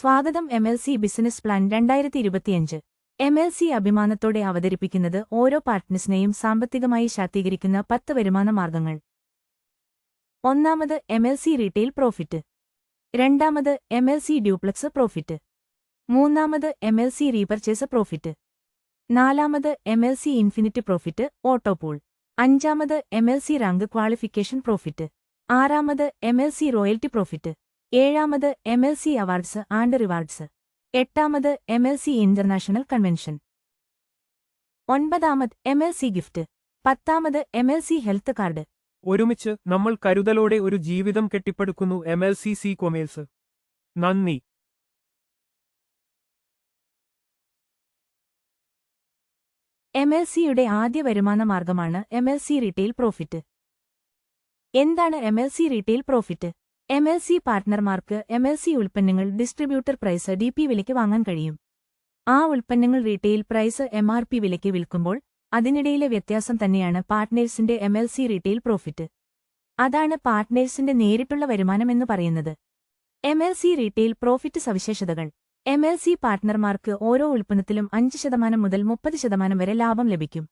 സ്വാഗതം M L C business plan രണ്ടായിരത്തി ഇരുപത്തിയഞ്ച് എം എൽ സി അഭിമാനത്തോടെ അവതരിപ്പിക്കുന്നത് ഓരോ പാർട്ട്നേഴ്സിനെയും സാമ്പത്തികമായി ശാക്തീകരിക്കുന്ന പത്ത് വരുമാന മാർഗങ്ങൾ. ഒന്നാമത് M L C retail profit രണ്ടാമത് M L C duplex profit മൂന്നാമത് M L C repurchase profit നാലാമത് M L C infinite profit auto pool അഞ്ചാമത് M L C rank qualification profit ആറാമത് M L C royalty profit ഏഴാമത് M L C awards and rewards എട്ടാമത് M L C international convention ഒൻപതാമത് M L C gift പത്താമത് M L C health card ഒരുമിച്ച് നമ്മൾ കരുതലോടെ ഒരു ജീവിതം കെട്ടിപ്പടുക്കുന്നു M L C C commerce നന്ദി. എം എൽ സിയുടെ ആദ്യ വരുമാന മാർഗമാണ് M L C retail profit എന്താണ് M L C retail profit M L C പാർട്ട്ണർമാർക്ക് M L C ഉൽപ്പന്നങ്ങൾ ഡിസ്ട്രിബ്യൂട്ടർ പ്രൈസ് ഡി പി വിലയ്ക്ക് വാങ്ങാൻ കഴിയും. ആ ഉൽപ്പന്നങ്ങൾ retail price M R P വിലയ്ക്ക് വിൽക്കുമ്പോൾ അതിനിടയിലെ വ്യത്യാസം തന്നെയാണ് പാർട്ട്നേഴ്സിന്റെ M L C retail profit അതാണ് പാർട്ട്നേഴ്സിന്റെ നേരിട്ടുള്ള വരുമാനമെന്ന് പറയുന്നത്. M L C retail profit സവിശേഷതകൾ. എം എൽ സി പാർട്ട്ണർമാർക്ക് ഓരോ ഉൽപ്പന്നത്തിലും അഞ്ച് ശതമാനം മുതൽ മുപ്പത് ശതമാനം വരെ ലാഭം ലഭിക്കും.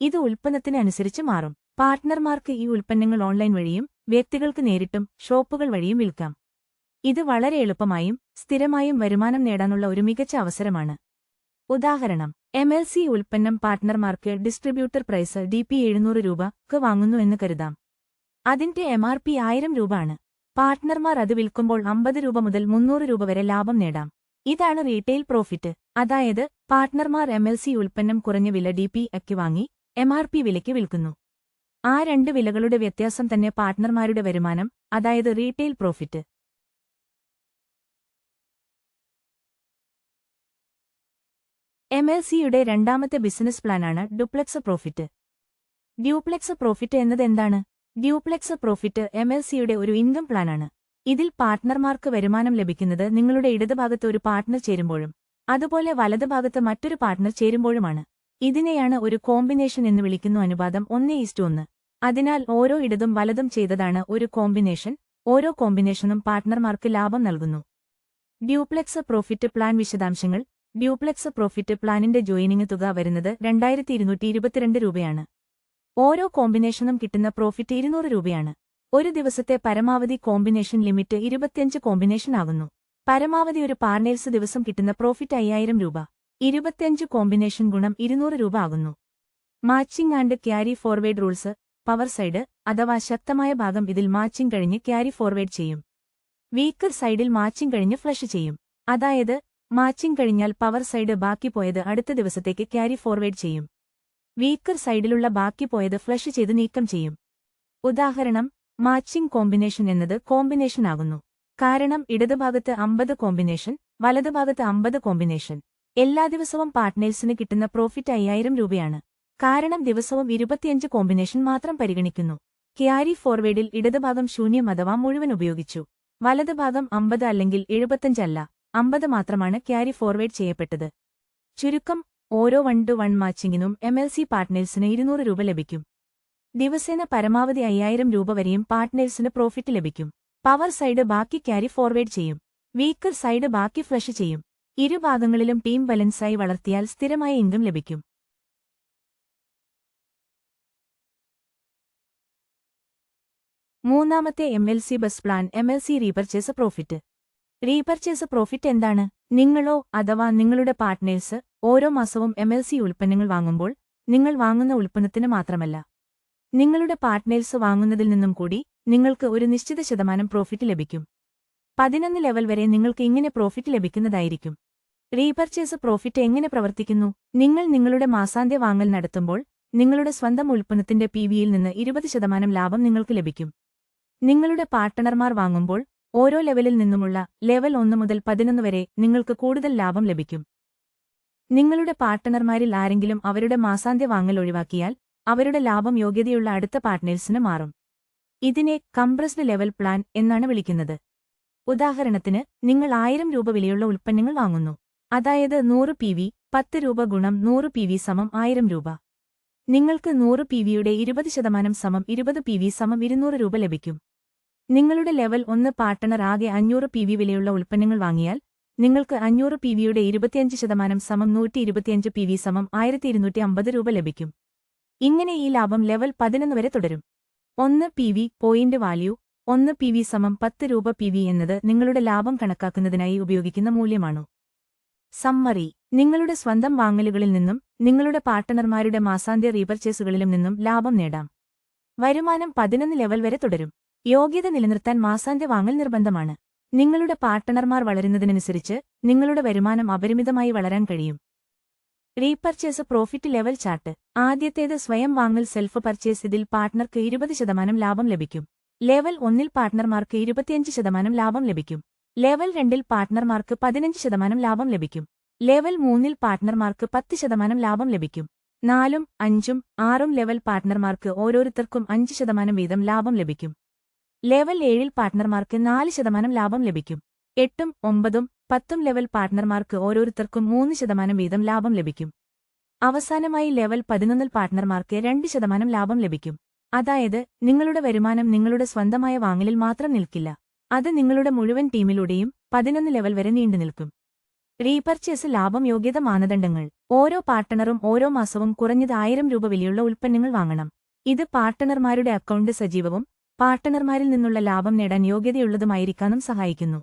ഇത് ഉൽപ്പന്നത്തിനനുസരിച്ച് മാറും. പാർട്ട്ണർമാർക്ക് ഈ ഉൽപ്പന്നങ്ങൾ ഓൺലൈൻ വഴിയും വ്യക്തികൾക്ക് നേരിട്ടും ഷോപ്പുകൾ വഴിയും വിൽക്കാം. ഇത് വളരെ എളുപ്പമായും സ്ഥിരമായും വരുമാനം നേടാനുള്ള ഒരു മികച്ച അവസരമാണ്. ഉദാഹരണം എം എൽ സി ഉൽപ്പന്നം പാർട്ട്ണർമാർക്ക് ഡിസ്ട്രിബ്യൂട്ടർ പ്രൈസ് ഡി പി എഴുന്നൂറ് രൂപക്ക് വാങ്ങുന്നുവെന്ന് കരുതാം. അതിന്റെ എം ആർ പി ആയിരം രൂപ ആണ് പാർട്ട്ണർമാർ അത് വിൽക്കുമ്പോൾ അമ്പത് രൂപ മുതൽ മുന്നൂറ് രൂപ വരെ ലാഭം നേടാം. ഇതാണ് റീറ്റെയിൽ പ്രോഫിറ്റ്. അതായത് പാർട്ട്ണർമാർ എം എൽ സി ഉൽപ്പന്നം കുറഞ്ഞ വില ഡി പി അക്കി വാങ്ങി എം ആർ പി വിലയ്ക്ക് വിൽക്കുന്നു. ആ രണ്ട് വിലകളുടെ വ്യത്യാസം തന്നെ പാർട്ട്ണർമാരുടെ വരുമാനം അതായത് റീറ്റെയിൽ പ്രോഫിറ്റ്. എം എൽ സിയുടെ രണ്ടാമത്തെ ബിസിനസ് പ്ലാനാണ് ഡ്യൂപ്ലെക്സ് പ്രോഫിറ്റ്. ഡ്യൂപ്ലെക്സ് പ്രോഫിറ്റ് എന്നത് എന്താണ്? ഡ്യൂപ്ലെക്സ് പ്രോഫിറ്റ് എം എൽ സിയുടെ ഒരു ഇൻകം പ്ലാനാണ്. ഇതിൽ പാർട്ട്ണർമാർക്ക് വരുമാനം ലഭിക്കുന്നത് നിങ്ങളുടെ ഇടതുഭാഗത്ത് ഒരു പാർട്ട്ണർ ചേരുമ്പോഴും അതുപോലെ വലതുഭാഗത്ത് മറ്റൊരു പാർട്ട്ണർ ചേരുമ്പോഴുമാണ്. ഇതിനെയാണ് ഒരു കോമ്പിനേഷൻ എന്ന് വിളിക്കുന്നു അനുപാതം ഒന്നേ ഈസ്റ്റു ഒന്ന്. അതിനാൽ ഓരോ ഇടതും വലതും ചെയ്തതാണ് ഒരു കോമ്പിനേഷൻ ഓരോ കോമ്പിനേഷനും പാർട്ട്ണർമാർക്ക് ലാഭം നൽകുന്നു. ഡ്യൂപ്ലെക്സ് പ്രോഫിറ്റ് പ്ലാൻ വിശദാംശങ്ങൾ. ഡ്യൂപ്ലെക്സ് പ്രോഫിറ്റ് പ്ലാനിന്റെ ജോയിനിങ് തുക വരുന്നത് രണ്ടായിരത്തി ഇരുന്നൂറ്റി ഇരുപത്തിരണ്ട് രൂപയാണ്. ഓരോ കോമ്പിനേഷനും കിട്ടുന്ന പ്രോഫിറ്റ് ഇരുന്നൂറ് രൂപയാണ്. ഒരു ദിവസത്തെ പരമാവധി കോമ്പിനേഷൻ ലിമിറ്റ് ഇരുപത്തിയഞ്ച് കോമ്പിനേഷൻ ആകുന്നു. പരമാവധി ഒരു പാർണേഴ്സ് ദിവസം കിട്ടുന്ന പ്രോഫിറ്റ് അയ്യായിരം രൂപ. ഇരുപത്തിയഞ്ച് കോമ്പിനേഷൻ ഗുണം ഇരുന്നൂറ് രൂപ ആകുന്നു. Matching and carry forward rules. Power side അഥവാ ശക്തമായ ഭാഗം ഇതിൽ മാച്ചിങ് കഴിഞ്ഞ് ക്യാരി ഫോർവേഡ് ചെയ്യും. വീക്കർ സൈഡിൽ മാച്ചിങ് കഴിഞ്ഞ് ഫ്ലഷ് ചെയ്യും. അതായത് മാച്ചിങ് കഴിഞ്ഞാൽ പവർ സൈഡ് ബാക്കി പോയത് അടുത്ത ദിവസത്തേക്ക് ക്യാരി ഫോർവേഡ് ചെയ്യും. വീക്കർ സൈഡിലുള്ള ബാക്കി പോയത് ഫ്ലഷ് ചെയ്ത് നീക്കം ചെയ്യും. ഉദാഹരണം മാച്ചിങ് കോമ്പിനേഷൻ എന്നത് കോമ്പിനേഷൻ ആകുന്നു. കാരണം ഇടതുഭാഗത്ത് അമ്പത് കോമ്പിനേഷൻ വലതുഭാഗത്ത് അമ്പത് കോമ്പിനേഷൻ. എല്ലാ ദിവസവും പാർട്ട്നേഴ്സിന് കിട്ടുന്ന പ്രോഫിറ്റ് അയ്യായിരം രൂപയാണ്. കാരണം ദിവസവും ഇരുപത്തിയഞ്ച് കോമ്പിനേഷൻ മാത്രം പരിഗണിക്കുന്നു. ക്യാരി ഫോർവേഡിൽ ഇടതുഭാഗം ശൂന്യം അഥവാ മുഴുവൻ ഉപയോഗിച്ചു. വലതുഭാഗം അമ്പത് അല്ലെങ്കിൽ എഴുപത്തഞ്ചല്ല അമ്പത് മാത്രമാണ് ക്യാരി ഫോർവേഡ് ചെയ്യപ്പെട്ടത്. ചുരുക്കം ഓരോ വൺ ടു വൺ മാച്ചിങ്ങിനും എം എൽ സി പാർട്ട്നേഴ്സിന് ഇരുന്നൂറ് രൂപ ലഭിക്കും. ദിവസേന പരമാവധി അയ്യായിരം രൂപ വരെയും പാർട്ട്നേഴ്സിന് പ്രോഫിറ്റ് ലഭിക്കും. പവർ സൈഡ് ബാക്കി ക്യാരി ഫോർവേഡ് ചെയ്യും. വീക്കർ സൈഡ് ബാക്കി ഫ്ലഷ് ചെയ്യും. ഇരുഭാഗങ്ങളിലും ടീം ബലൻസായി വളർത്തിയാൽ സ്ഥിരമായ ഇൻകം ലഭിക്കും. മൂന്നാമത്തെ M L C bus plan M L C repurchase profit repurchase profit എന്താണ്? നിങ്ങളോ അഥവാ നിങ്ങളുടെ പാർട്ട്നേഴ്സ് ഓരോ മാസവും എം എൽ സി ഉൽപ്പന്നങ്ങൾ വാങ്ങുമ്പോൾ നിങ്ങൾ വാങ്ങുന്ന ഉൽപ്പന്നത്തിന് മാത്രമല്ല. നിങ്ങളുടെ പാർട്ട്നേഴ്സ് വാങ്ങുന്നതിൽ നിന്നും കൂടി നിങ്ങൾക്ക് ഒരു നിശ്ചിത ശതമാനം പ്രോഫിറ്റ് ലഭിക്കും. പതിനൊന്ന് ലെവൽ വരെ നിങ്ങൾക്ക് ഇങ്ങനെ പ്രോഫിറ്റ് ലഭിക്കുന്നതായിരിക്കും. റീപർച്ചേസ് പ്രോഫിറ്റ് എങ്ങനെ പ്രവർത്തിക്കുന്നു? നിങ്ങൾ നിങ്ങളുടെ മാസാന്ത്യ വാങ്ങൽ നടത്തുമ്പോൾ നിങ്ങളുടെ സ്വന്തം ഉൽപ്പന്നത്തിന്റെ പി നിന്ന് ഇരുപത് ശതമാനം ലാഭം നിങ്ങൾക്ക് ലഭിക്കും. നിങ്ങളുടെ പാർട്ട്ണർമാർ വാങ്ങുമ്പോൾ ഓരോ ലെവലിൽ നിന്നുമുള്ള ലെവൽ ഒന്ന് മുതൽ പതിനൊന്ന് വരെ നിങ്ങൾക്ക് കൂടുതൽ ലാഭം ലഭിക്കും. നിങ്ങളുടെ പാർട്ട്ണർമാരിൽ ആരെങ്കിലും അവരുടെ മാസാന്ത്യ വാങ്ങൽ ഒഴിവാക്കിയാൽ അവരുടെ ലാഭം യോഗ്യതയുള്ള അടുത്ത പാർട്ട്നേഴ്സിന് മാറും. ഇതിനെ കംപ്രസ്ഡ് ലെവൽ പ്ലാൻ എന്നാണ് വിളിക്കുന്നത്. ഉദാഹരണത്തിന് നിങ്ങൾ ആയിരം രൂപ വിലയുള്ള ഉൽപ്പന്നങ്ങൾ വാങ്ങുന്നു. അതായത് നൂറ് പി വി പത്ത് രൂപ ഗുണം നൂറ് പി വി സമം ആയിരം രൂപ. നിങ്ങൾക്ക് നൂറ് പി വിയുടെ ഇരുപത് ശതമാനം സമം ഇരുപത് പി വി സമം ഇരുന്നൂറ് രൂപ ലഭിക്കും. നിങ്ങളുടെ ലെവൽ ഒന്ന് പാർട്ട്ണർ ആകെ അഞ്ഞൂറ് പി വി വിലയുള്ള ഉൽപ്പന്നങ്ങൾ വാങ്ങിയാൽ നിങ്ങൾക്ക് അഞ്ഞൂറ് പി വിയുടെ ഇരുപത്തിയഞ്ച് ശതമാനം സമം നൂറ്റി ഇരുപത്തിയഞ്ച് പി വി സമം ആയിരത്തി ഇരുന്നൂറ്റി അമ്പത് രൂപ ലഭിക്കും. ഇങ്ങനെ ഈ ലാഭം ലെവൽ പതിനൊന്ന് വരെ തുടരും. ഒന്ന് പി വി പോയിന്റ് വാല്യൂ ഒന്ന് പി വി സമം പത്ത് രൂപ പി വി എന്നത് നിങ്ങളുടെ ലാഭം കണക്കാക്കുന്നതിനായി ഉപയോഗിക്കുന്ന മൂല്യമാണു. സമ്മറി നിങ്ങളുടെ സ്വന്തം വാങ്ങലുകളിൽ നിന്നും നിങ്ങളുടെ പാർട്ട്ണർമാരുടെ മാസാന്ത്യ റീപർച്ചേസുകളിലും നിന്നും ലാഭം നേടാം. വരുമാനം പതിനൊന്ന് ലെവൽ വരെ തുടരും. യോഗ്യത നിലനിർത്താൻ മാസാന്ത്യ വാങ്ങൽ നിർബന്ധമാണ്. നിങ്ങളുടെ പാർട്ട്ണർമാർ വളരുന്നതിനനുസരിച്ച് നിങ്ങളുടെ വരുമാനം അപരിമിതമായി വളരാൻ കഴിയും. Repurchase profit level chart. ആദ്യത്തേത് സ്വയം വാങ്ങൽ സെൽഫ് പർച്ചേസ് ഇതിൽ പാർട്ട്ണർക്ക് ഇരുപത് ശതമാനം ലാഭം ലഭിക്കും. ലെവൽ ഒന്നിൽ പാർട്ട്ണർമാർക്ക് ഇരുപത്തിയഞ്ച് ശതമാനം ലാഭം ലഭിക്കും. ലെവൽ രണ്ടിൽ പാർട്ട്ണർമാർക്ക് പതിനഞ്ച് ശതമാനം ലാഭം ലഭിക്കും. ലെവൽ മൂന്നിൽ പാർട്ട്ണർമാർക്ക് പത്ത് ശതമാനം ലാഭം ലഭിക്കും. നാലും അഞ്ചും ആറും ലെവൽ പാർട്ട്ണർമാർക്ക് ഓരോരുത്തർക്കും അഞ്ച് ശതമാനം വീതം ലാഭം ലഭിക്കും. ലെവൽ ഏഴിൽ പാർട്ട്ണർമാർക്ക് നാല് ശതമാനം ലാഭം ലഭിക്കും. എട്ടും ഒമ്പതും പത്തും ലെവൽ പാർട്ട്ണർമാർക്ക് ഓരോരുത്തർക്കും മൂന്ന് ശതമാനം വീതം ലാഭം ലഭിക്കും. അവസാനമായി ലെവൽ പതിനൊന്നിൽ പാർട്ട്ണർമാർക്ക് രണ്ട് ശതമാനം ലാഭം ലഭിക്കും. അതായത് നിങ്ങളുടെ വരുമാനം നിങ്ങളുടെ സ്വന്തമായ വാങ്ങലിൽ മാത്രം നിൽക്കില്ല. അത് നിങ്ങളുടെ മുഴുവൻ ടീമിലൂടെയും പതിനൊന്ന് ലെവൽ വരെ നീണ്ടുനിൽക്കും. റീപർച്ചേസ് ലാഭം യോഗ്യത മാനദണ്ഡങ്ങൾ. ഓരോ പാർട്ട്ണറും ഓരോ മാസവും കുറഞ്ഞത് ആയിരം രൂപ വിലയുള്ള ഉൽപ്പന്നങ്ങൾ വാങ്ങണം. ഇത് പാർട്ട്ണർമാരുടെ അക്കൗണ്ട് സജീവവും പാർട്ട്ണർമാരിൽ നിന്നുള്ള ലാഭം നേടാൻ യോഗ്യതയുള്ളതുമായിരിക്കാനും സഹായിക്കുന്നു.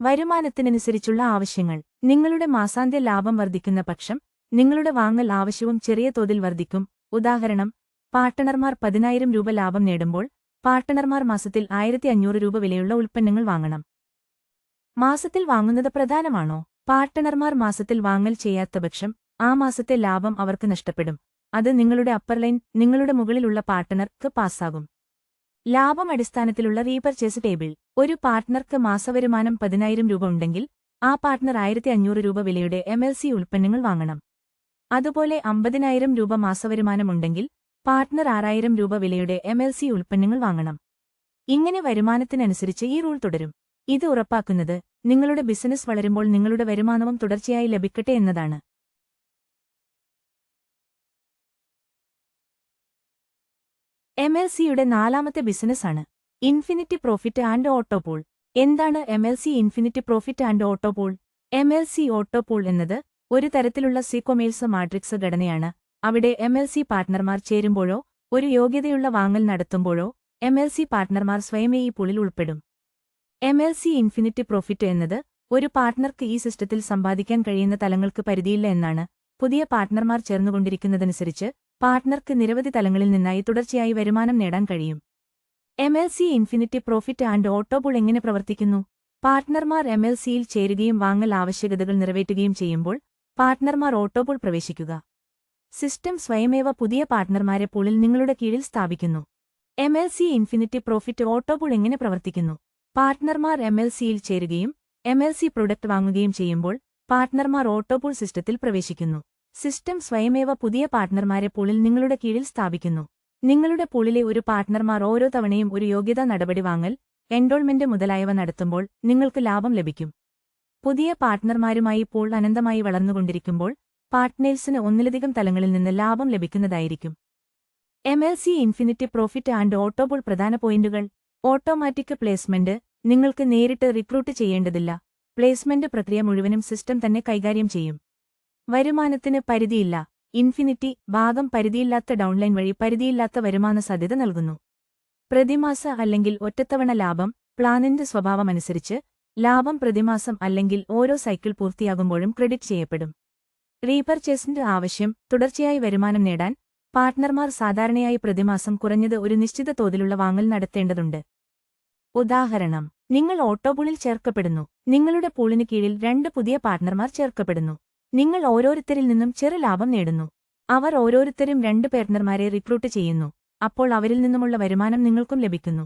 വരുമാനത്തിനനുസരിച്ചുള്ള ആവശ്യങ്ങൾ. നിങ്ങളുടെ മാസാന്ത്യ ലാഭം വർദ്ധിക്കുന്ന പക്ഷം നിങ്ങളുടെ വാങ്ങൽ ആവശ്യവും ചെറിയ തോതിൽ വർദ്ധിക്കും. ഉദാഹരണം പാർട്ട്ണർമാർ പതിനായിരം രൂപ ലാഭം നേടുമ്പോൾ പാർട്ട്ണർമാർ മാസത്തിൽ ആയിരത്തി രൂപ വിലയുള്ള ഉൽപ്പന്നങ്ങൾ വാങ്ങണം. മാസത്തിൽ വാങ്ങുന്നത് പ്രധാനമാണോ? പാർട്ട്ണർമാർ മാസത്തിൽ വാങ്ങൽ ചെയ്യാത്ത പക്ഷം ആ മാസത്തെ ലാഭം അവർക്ക് നഷ്ടപ്പെടും. അത് നിങ്ങളുടെ അപ്പർ ലൈൻ നിങ്ങളുടെ മുകളിലുള്ള പാർട്ട്ണർക്ക് പാസ്സാകും. ലാഭം അടിസ്ഥാനത്തിലുള്ള റീപർച്ചേസ് ടേബിൾ ഒരു പാർട്ട്ണർക്ക് മാസവരുമാനം പതിനായിരം രൂപ ഉണ്ടെങ്കിൽ ആ പാർട്ട്ണർ ആയിരത്തി അഞ്ഞൂറ് രൂപ വിലയുടെ എം എൽ സി ഉൽപ്പന്നങ്ങൾ വാങ്ങണം. അതുപോലെ അമ്പതിനായിരം രൂപ മാസവരുമാനമുണ്ടെങ്കിൽ പാർട്ട്ണർ ആറായിരം രൂപ വിലയുടെ എം എൽ സി ഉൽപ്പന്നങ്ങൾ വാങ്ങണം. ഇങ്ങനെ വരുമാനത്തിനനുസരിച്ച് ഈ റൂൾ തുടരും. ഇത് ഉറപ്പാക്കുന്നത് നിങ്ങളുടെ ബിസിനസ് വളരുമ്പോൾ നിങ്ങളുടെ വരുമാനവും തുടർച്ചയായി ലഭിക്കട്ടെ എന്നതാണ്. എം എൽ സിയുടെ നാലാമത്തെ ബിസിനസ്സാണ് ഇൻഫിനിറ്റി പ്രോഫിറ്റ് ആൻഡ് ഓട്ടോപോൾ. എന്താണ് M L C infinity profit and auto pool? M L C auto pool എന്നത് ഒരു തരത്തിലുള്ള സീക്കൊമേഴ്സ് മാട്രിക്സ് ഘടനയാണ്. അവിടെ എം എൽ സി പാർട്ട്ണർമാർ ചേരുമ്പോഴോ ഒരു യോഗ്യതയുള്ള വാങ്ങൽ നടത്തുമ്പോഴോ എം എൽ സി പാർട്ട്ണർമാർ സ്വയമേ ഈ പൂളിൽ ഉൾപ്പെടും. M L C infinity profit എന്നത് ഒരു പാർട്ട്ണർക്ക് ഈ സിസ്റ്റത്തിൽ സമ്പാദിക്കാൻ കഴിയുന്ന തലങ്ങൾക്ക് പരിധിയില്ല എന്നാണ് പുതിയ പാർട്ട്ണർമാർ ചേർന്നുകൊണ്ടിരിക്കുന്നതനുസരിച്ച് പാർട്ട്ണർക്ക് നിരവധി തലങ്ങളിൽ നിന്നായി തുടർച്ചയായി വരുമാനം നേടാൻ കഴിയും. M L C infinity profit and auto pool എങ്ങനെ പ്രവർത്തിക്കുന്നു? പാർട്ട്ണർമാർ എം എൽ സിയിൽ ചേരുകയും വാങ്ങൽ ആവശ്യകതകൾ നിറവേറ്റുകയും ചെയ്യുമ്പോൾ പാർട്ട്ണർമാർ ഓട്ടോബുൾ പ്രവേശിക്കുക. സിസ്റ്റം സ്വയമേവ പുതിയ പാർട്ട്ണർമാരെ പൂളിൽ നിങ്ങളുടെ കീഴിൽ സ്ഥാപിക്കുന്നു. M L C infinity profit auto pool എങ്ങനെ പ്രവർത്തിക്കുന്നു? പാർട്ട്ണർമാർ എം എൽ സിയിൽ ചേരുകയും എം എൽ സി പ്രൊഡക്റ്റ് വാങ്ങുകയും ചെയ്യുമ്പോൾ പാർട്ട്ണർമാർ ഓട്ടോപൂൾ സിസ്റ്റത്തിൽ പ്രവേശിക്കുന്നു. സിസ്റ്റം സ്വയമേവ പുതിയ പാർട്ട്ണർമാരെ പൂളിൽ നിങ്ങളുടെ കീഴിൽ സ്ഥാപിക്കുന്നു. നിങ്ങളുടെ പൂളിലെ ഒരു പാർട്ട്ണർമാർ ഓരോ തവണയും ഒരു യോഗ്യതാ നടപടി വാങ്ങൽ എൻറോൾമെന്റ് മുതലായവ നടത്തുമ്പോൾ നിങ്ങൾക്ക് ലാഭം ലഭിക്കും. പുതിയ പാർട്ട്ണർമാരുമായി പൂൾ അനന്തമായി വളർന്നുകൊണ്ടിരിക്കുമ്പോൾ പാർട്ട്നേഴ്സിന് ഒന്നിലധികം തലങ്ങളിൽ നിന്ന് ലാഭം ലഭിക്കുന്നതായിരിക്കും. M L C infinity profit and auto pool പ്രധാന പോയിന്റുകൾ ഓട്ടോമാറ്റിക് പ്ലേസ്മെന്റ് നിങ്ങൾക്ക് നേരിട്ട് റിക്രൂട്ട് ചെയ്യേണ്ടതില്ല. പ്ലേസ്മെന്റ് പ്രക്രിയ മുഴുവനും സിസ്റ്റം തന്നെ കൈകാര്യം ചെയ്യും. വരുമാനത്തിന് പരിധിയില്ല. ഇൻഫിനിറ്റി ഭാഗം പരിധിയില്ലാത്ത ഡൗൺലൈൻ വഴി പരിധിയില്ലാത്ത വരുമാന സാധ്യത നൽകുന്നു. പ്രതിമാസ അല്ലെങ്കിൽ ഒറ്റത്തവണ ലാഭം പ്ലാനിന്റെ സ്വഭാവമനുസരിച്ച് ലാഭം പ്രതിമാസം അല്ലെങ്കിൽ ഓരോ സൈക്കിൾ പൂർത്തിയാകുമ്പോഴും ക്രെഡിറ്റ് ചെയ്യപ്പെടും. റീപർച്ചേസിന്റെ ആവശ്യം തുടർച്ചയായി വരുമാനം നേടാൻ പാർട്ട്ണർമാർ സാധാരണയായി പ്രതിമാസം കുറഞ്ഞത് ഒരു നിശ്ചിത തോതിലുള്ള വാങ്ങൽ നടത്തേണ്ടതുണ്ട്. ഉദാഹരണം നിങ്ങൾ ഓട്ടോപൂളിൽ ചേർക്കപ്പെടുന്നു. നിങ്ങളുടെ പൂളിന് കീഴിൽ രണ്ട് പുതിയ പാർട്ട്ണർമാർ ചേർക്കപ്പെടുന്നു. നിങ്ങൾ ഓരോരുത്തരിൽ നിന്നും ചെറു ലാഭം നേടുന്നു. അവർ ഓരോരുത്തരും രണ്ട് പാർട്ട്ണർമാരെ റിക്രൂട്ട് ചെയ്യുന്നു. അപ്പോൾ അവരിൽ നിന്നുമുള്ള വരുമാനം നിങ്ങൾക്കും ലഭിക്കുന്നു.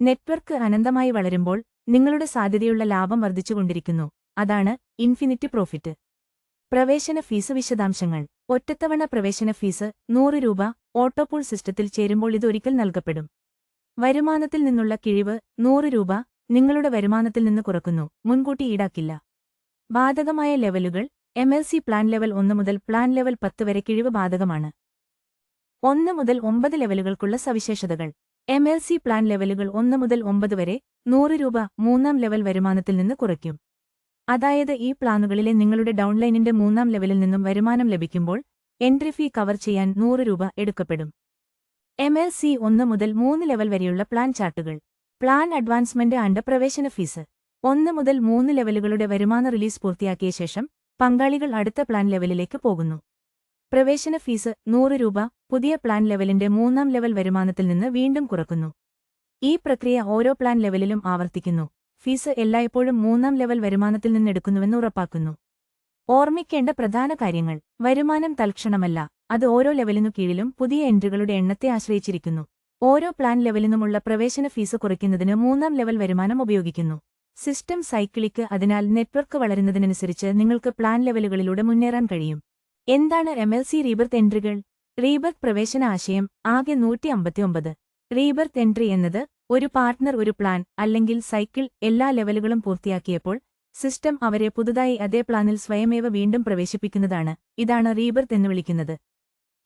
നെറ്റ്വർക്ക് അനന്തമായി വളരുമ്പോൾ നിങ്ങളുടെ സാധ്യതയുള്ള ലാഭം വർദ്ധിച്ചുകൊണ്ടിരിക്കുന്നു. അതാണ് ഇൻഫിനിറ്റി പ്രോഫിറ്റ്. പ്രവേശന ഫീസ് വിശദാംശങ്ങൾ. ഒറ്റത്തവണ പ്രവേശന ഫീസ് നൂറ് രൂപ ഓട്ടോപൂൾ സിസ്റ്റത്തിൽ ചേരുമ്പോൾ ഇതൊരിക്കൽ നൽകപ്പെടും. വരുമാനത്തിൽ നിന്നുള്ള കിഴിവ് നൂറ് രൂപ നിങ്ങളുടെ വരുമാനത്തിൽ നിന്ന് കുറക്കുന്നു മുൻകൂട്ടി ഈടാക്കില്ല. ബാധകമായ ലെവലുകൾ M L C plan level ഒന്ന് മുതൽ പ്ലാൻ ലെവൽ പത്ത് വരെ കിഴിവ് ബാധകമാണ്. ഒന്ന് മുതൽ ഒമ്പത് ലെവലുകൾക്കുള്ള സവിശേഷതകൾ. എം എൽ സി പ്ലാൻ ലെവലുകൾ ഒന്ന് മുതൽ ഒമ്പത് വരെ നൂറ് രൂപ മൂന്നാം ലെവൽ വരുമാനത്തിൽ നിന്ന് കുറയ്ക്കും. അതായത് ഈ പ്ലാനുകളിലെ നിങ്ങളുടെ ഡൗൺലൈനിന്റെ മൂന്നാം ലെവലിൽ നിന്നും വരുമാനം ലഭിക്കുമ്പോൾ എൻട്രി ഫീ കവർ ചെയ്യാൻ നൂറ് രൂപ എടുക്കപ്പെടും. എം എൽ സി ഒന്ന് മുതൽ മൂന്ന് ലെവൽ വരെയുള്ള പ്ലാൻ ചാർട്ടുകൾ. പ്ലാൻ അഡ്വാൻസ്മെന്റ് ആൻഡ് പ്രവേശന ഫീസ്. ഒന്ന് മുതൽ മൂന്ന് ലെവലുകളുടെ വരുമാന റിലീസ് പൂർത്തിയാക്കിയ ശേഷം പങ്കാളികൾ അടുത്ത പ്ലാൻ ലെവലിലേക്ക് പോകുന്നു. പ്രവേശന ഫീസ് നൂറ് രൂപ പുതിയ പ്ലാൻ ലെവലിന്റെ മൂന്നാം ലെവൽ വരുമാനത്തിൽ നിന്ന് വീണ്ടും കുറക്കുന്നു. ഈ പ്രക്രിയ ഓരോ പ്ലാൻ ലെവലിലും ആവർത്തിക്കുന്നു. ഫീസ് എല്ലായ്പ്പോഴും മൂന്നാം ലെവൽ വരുമാനത്തിൽ നിന്നെടുക്കുന്നുവെന്ന് ഉറപ്പാക്കുന്നു. ഓർമ്മിക്കേണ്ട പ്രധാന കാര്യങ്ങൾ. വരുമാനം തൽക്ഷണമല്ല. അത് ഓരോ ലെവലിനു കീഴിലും പുതിയ എൻട്രികളുടെ എണ്ണത്തെ ആശ്രയിച്ചിരിക്കുന്നു. ഓരോ പ്ലാൻ ലെവലിനുമുള്ള പ്രവേശന ഫീസ് കുറയ്ക്കുന്നതിന് മൂന്നാം ലെവൽ വരുമാനം ഉപയോഗിക്കുന്നു. സിസ്റ്റം സൈക്കിളിക്ക് അതിനാൽ നെറ്റ്വർക്ക് വളരുന്നതിനനുസരിച്ച് നിങ്ങൾക്ക് പ്ലാൻ ലെവലുകളിലൂടെ മുന്നേറാൻ കഴിയും. എന്താണ് എം എൽ സി റീബർത്ത് എൻട്രികൾ? റീബർത്ത് പ്രവേശന ആശയം ആകെ നൂറ്റി അമ്പത്തിയൊമ്പത് റീബർത്ത് എൻട്രി എന്നത് ഒരു പാർട്ട്ണർ ഒരു പ്ലാൻ അല്ലെങ്കിൽ സൈക്കിൾ എല്ലാ ലെവലുകളും പൂർത്തിയാക്കിയപ്പോൾ സിസ്റ്റം അവരെ പുതുതായി അതേ പ്ലാനിൽ സ്വയമേവ വീണ്ടും പ്രവേശിപ്പിക്കുന്നതാണ് ഇതാണ് റീബർത്ത് എന്ന് വിളിക്കുന്നത്.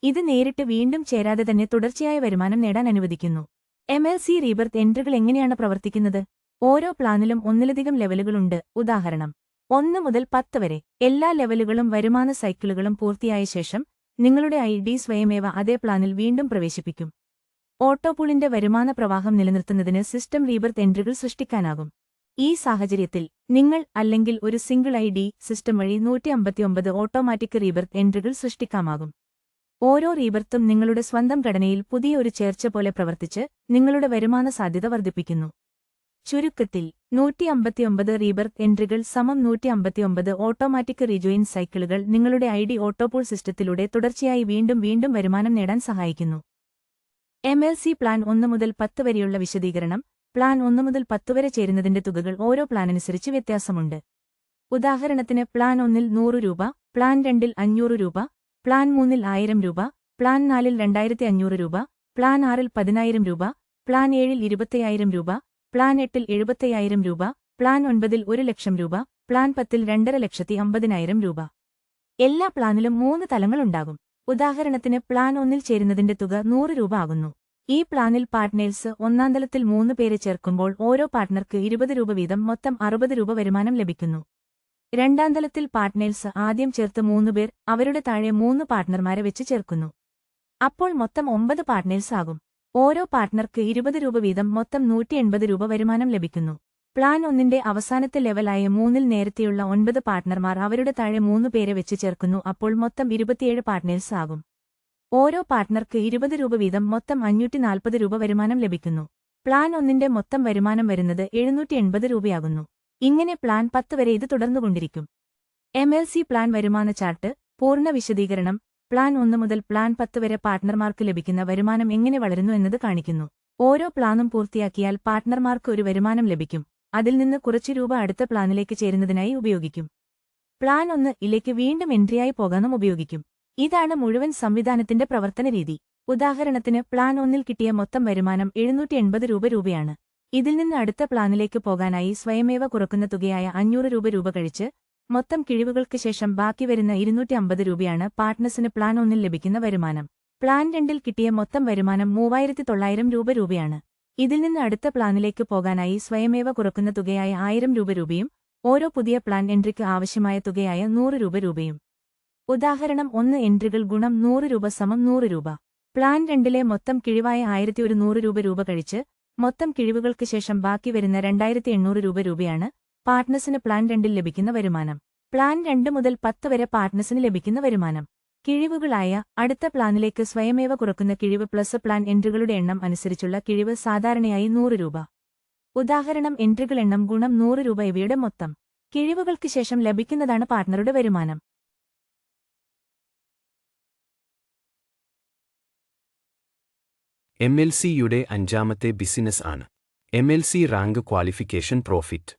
ഇത് നേരിട്ട് വീണ്ടും ചേരാതെ തന്നെ തുടർച്ചയായ വരുമാനം നേടാൻ അനുവദിക്കുന്നു. എം എൽ സി റീബർത്ത് എൻട്രികൾ എങ്ങനെയാണ് പ്രവർത്തിക്കുന്നത്? ഓരോ പ്ലാനിലും ഒന്നിലധികം ലെവലുകളുണ്ട്. ഉദാഹരണം ഒന്ന് മുതൽ പത്ത് വരെ എല്ലാ ലെവലുകളും വരുമാന സൈക്കിളുകളും പൂർത്തിയായ ശേഷം നിങ്ങളുടെ ഐ ഡി സ്വയമേവ അതേ പ്ലാനിൽ വീണ്ടും പ്രവേശിപ്പിക്കും. ഓട്ടോപൂളിന്റെ വരുമാന പ്രവാഹം നിലനിർത്തുന്നതിന് സിസ്റ്റം റീബർത്ത് എൻട്രികൾ സൃഷ്ടിക്കാനാകും. ഈ സാഹചര്യത്തിൽ നിങ്ങൾ അല്ലെങ്കിൽ ഒരു സിംഗിൾ ഐ ഡി സിസ്റ്റം വഴി നൂറ്റി അമ്പത്തിയൊമ്പത് ഓട്ടോമാറ്റിക് റീബർത്ത് എൻട്രികൾ സൃഷ്ടിക്കാമാകും. ഓരോ റീബർത്തും നിങ്ങളുടെ സ്വന്തം ഘടനയിൽ പുതിയ ഒരു ചേർച്ച പോലെ പ്രവർത്തിച്ച് നിങ്ങളുടെ വരുമാന സാധ്യത വർദ്ധിപ്പിക്കുന്നു. ചുരുക്കത്തിൽ നൂറ്റി അമ്പത്തിയൊമ്പത് റീബർത്ത് എൻട്രികൾ സമം നൂറ്റി അമ്പത്തിയൊമ്പത് ഓട്ടോമാറ്റിക് റീജോയിൻ സൈക്കിളുകൾ നിങ്ങളുടെ ഐ ഡി ഓട്ടോപൂൾ സിസ്റ്റത്തിലൂടെ തുടർച്ചയായി വീണ്ടും വീണ്ടും വരുമാനം നേടാൻ സഹായിക്കുന്നു. എം എൽ സി പ്ലാൻ ഒന്ന് മുതൽ പത്ത് വരെയുള്ള വിശദീകരണം. പ്ലാൻ ഒന്ന് മുതൽ പത്ത് വരെ ചേരുന്നതിന്റെ തുകകൾ ഓരോ പ്ലാനനുസരിച്ച് വ്യത്യാസമുണ്ട്. ഉദാഹരണത്തിന് പ്ലാൻ ഒന്നിൽ നൂറ് രൂപ പ്ലാൻ രണ്ടിൽ അഞ്ഞൂറ് രൂപ പ്ലാൻ മൂന്നിൽ ആയിരം രൂപ പ്ലാൻ നാലിൽ രണ്ടായിരത്തി അഞ്ഞൂറ് രൂപ പ്ലാൻ ആറിൽ പതിനായിരം രൂപ പ്ലാൻ ഏഴിൽ ഇരുപത്തയ്യായിരം രൂപ പ്ലാൻ എട്ടിൽ എഴുപത്തയ്യായിരം രൂപ പ്ലാൻ ഒൻപതിൽ ഒരു ലക്ഷം രൂപ പ്ലാൻ പത്തിൽ രണ്ടര ലക്ഷത്തി അമ്പതിനായിരം രൂപ. എല്ലാ പ്ലാനിലും മൂന്ന് തലങ്ങളുണ്ടാകും ഉദാഹരണത്തിന് പ്ലാൻ ഒന്നിൽ ചേരുന്നതിന്റെ തുക നൂറ് രൂപ ആകുന്നു. ഈ പ്ലാനിൽ പാർട്ട്നേഴ്സ് ഒന്നാം തലത്തിൽ മൂന്ന് പേരെ ചേർക്കുമ്പോൾ ഓരോ പാർട്ട്ണർക്ക് ഇരുപത് രൂപ വീതം മൊത്തം അറുപത് രൂപ വരുമാനം ലഭിക്കുന്നു. രണ്ടാം തലത്തിൽ പാർട്ട്നേഴ്സ് ആദ്യം ചേർത്ത് മൂന്ന് പേർ അവരുടെ താഴെ മൂന്ന് പാർട്ട്ണർമാരെ വെച്ച് ചേർക്കുന്നു. അപ്പോൾ മൊത്തം ഒമ്പത് പാർട്ട്നേഴ്സ് ആകും. ഓരോ പാർട്ട്ണർക്ക് ഇരുപത് രൂപ വീതം മൊത്തം നൂറ്റി രൂപ വരുമാനം ലഭിക്കുന്നു. പ്ലാൻ ഒന്നിന്റെ അവസാനത്തെ ലെവലായ മൂന്നിൽ നേരത്തെയുള്ള ഒൻപത് പാർട്ട്ണർമാർ അവരുടെ താഴെ മൂന്ന് പേരെ വെച്ച് ചേർക്കുന്നു അപ്പോൾ മൊത്തം ഇരുപത്തിയേഴ് പാർട്ട്നേഴ്സ് ആകും. ഓരോ പാർട്ട്ണർക്ക് ഇരുപത് രൂപ വീതം മൊത്തം അഞ്ഞൂറ്റി നാൽപ്പത് രൂപ വരുമാനം ലഭിക്കുന്നു. പ്ലാൻ ഒന്നിന്റെ മൊത്തം വരുമാനം വരുന്നത് എഴുന്നൂറ്റി എൺപത് രൂപയാകുന്നു. ഇങ്ങനെ പ്ലാൻ പത്ത് വരെ ഇത് തുടർന്നുകൊണ്ടിരിക്കും. എം എൽ സി പ്ലാൻ വരുമാന ചാർട്ട് പൂർണ വിശദീകരണം പ്ലാൻ ഒന്ന് മുതൽ പ്ലാൻ പത്ത് വരെ പാർട്ട്ണർമാർക്ക് ലഭിക്കുന്ന വരുമാനം എങ്ങനെ വളരുന്നു എന്നത് കാണിക്കുന്നു. ഓരോ പ്ലാനും പൂർത്തിയാക്കിയാൽ പാർട്ട്ണർമാർക്ക് ഒരു വരുമാനം ലഭിക്കും. അതിൽ നിന്ന് കുറച്ച് രൂപ അടുത്ത പ്ലാനിലേക്ക് ചേരുന്നതിനായി ഉപയോഗിക്കും. പ്ലാൻ ഒന്ന് ഇലേക്ക് വീണ്ടും എൻട്രിയായി പോകാനും ഉപയോഗിക്കും. ഇതാണ് മുഴുവൻ സംവിധാനത്തിന്റെ പ്രവർത്തന രീതി. ഉദാഹരണത്തിന് പ്ലാൻ ഒന്നിൽ കിട്ടിയ മൊത്തം വരുമാനം എഴുന്നൂറ്റി എൺപത് രൂപ രൂപയാണ്. ഇതിൽ നിന്ന് അടുത്ത പ്ലാനിലേക്ക് പോകാനായി സ്വയമേവ കുറക്കുന്ന തുകയായ അഞ്ഞൂറ് രൂപ രൂപ കഴിച്ച് മൊത്തം കിഴിവുകൾക്ക് ശേഷം ബാക്കി വരുന്ന ഇരുന്നൂറ്റി അമ്പത് രൂപയാണ് പാർട്ട്നേഴ്സിന് പ്ലാൻ ഒന്നിൽ ലഭിക്കുന്ന വരുമാനം. പ്ലാൻ രണ്ടിൽ കിട്ടിയ മൊത്തം വരുമാനം മൂവായിരത്തി തൊള്ളായിരം രൂപ രൂപയാണ്. ഇതിൽ നിന്ന് അടുത്ത പ്ലാനിലേക്ക് പോകാനായി സ്വയമേവ കുറക്കുന്ന തുകയായ ആയിരം രൂപ രൂപയും ഓരോ പുതിയ പ്ലാൻ എൻട്രിക്ക് ആവശ്യമായ തുകയായ നൂറ് രൂപ രൂപയും. ഉദാഹരണം ഒന്ന് എൻട്രികൾ ഗുണം നൂറ് രൂപ സമം നൂറ് രൂപ. പ്ലാൻ രണ്ടിലെ മൊത്തം കിഴിവായ ആയിരത്തി ഒരു നൂറ് രൂപ രൂപ കഴിച്ച് മൊത്തം കിഴിവുകൾക്ക് ശേഷം ബാക്കി വരുന്ന രണ്ടായിരത്തി എണ്ണൂറ് രൂപ രൂപയാണ് പാർട്ട്നേഴ്സിന് പ്ലാൻ രണ്ടിൽ ലഭിക്കുന്ന വരുമാനം. പ്ലാൻ രണ്ട് മുതൽ പത്ത് വരെ പാർട്ട്നേഴ്സിന് ലഭിക്കുന്ന വരുമാനം. കിഴിവുകളായ അടുത്ത പ്ലാനിലേക്ക് സ്വയമേവ കുറക്കുന്ന കിഴിവ് പ്ലസ് പ്ലാൻ എൻട്രികളുടെ എണ്ണം അനുസരിച്ചുള്ള കിഴിവ് സാധാരണയായി നൂറ് രൂപ. ഉദാഹരണം എൻട്രികൾ എണ്ണം ഗുണം നൂറ് രൂപ ഇവയുടെ മൊത്തം. കിഴിവുകൾക്ക് ശേഷം ലഭിക്കുന്നതാണ് പാർട്ണറുടെ വരുമാനം. എം എൽ സിയുടെ അഞ്ചാമത്തെ ബിസിനസ് ആണ്. M L C rank qualification profit.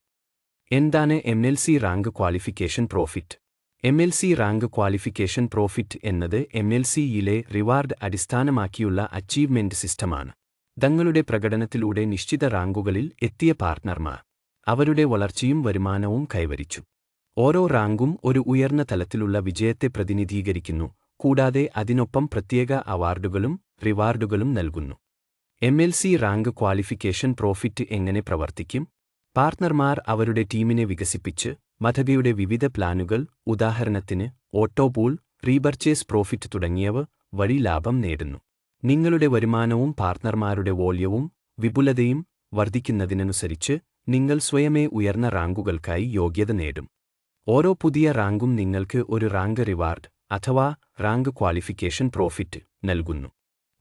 എന്താണ് M L C rank qualification profit? M L C rank qualification profit എന്നത് എം എൽ സിയിലെ റിവാർഡ് അടിസ്ഥാനമാക്കിയുള്ള അച്ചീവ്മെന്റ് സിസ്റ്റമാണ് തങ്ങളുടെ പ്രകടനത്തിലൂടെ നിശ്ചിത റാങ്കുകളിൽ എത്തിയ പാർട്ട്ണർമാർ അവരുടെ വളർച്ചയും വരുമാനവും കൈവരിച്ചു. ഓരോ റാങ്കും ഒരു ഉയർന്ന തലത്തിലുള്ള വിജയത്തെ പ്രതിനിധീകരിക്കുന്നു കൂടാതെ അതിനൊപ്പം പ്രത്യേക അവാർഡുകളും റിവാർഡുകളും നൽകുന്നു. M L C rank qualification profit എങ്ങനെ പ്രവർത്തിക്കും? പാർട്ട്ണർമാർ അവരുടെ ടീമിനെ വികസിപ്പിച്ച് മഥകയുടെ വിവിധ പ്ലാനുകൾ ഉദാഹരണത്തിന് ഓട്ടോപൂൾ റീപർച്ചേസ് പ്രോഫിറ്റ് തുടങ്ങിയവ വഴി ലാഭം നേടുന്നു. നിങ്ങളുടെ വരുമാനവും പാർട്ണർമാരുടെ വോള്യവും വിപുലതയും വർദ്ധിക്കുന്നതിനനുസരിച്ച് നിങ്ങൾ സ്വയമേ ഉയർന്ന റാങ്കുകൾക്കായി യോഗ്യത നേടും. ഓരോ പുതിയ റാങ്കും നിങ്ങൾക്ക് ഒരു റാങ്ക് റിവാർഡ് അഥവാ റാങ്ക് ക്വാളിഫിക്കേഷൻ പ്രോഫിറ്റ് നൽകുന്നു.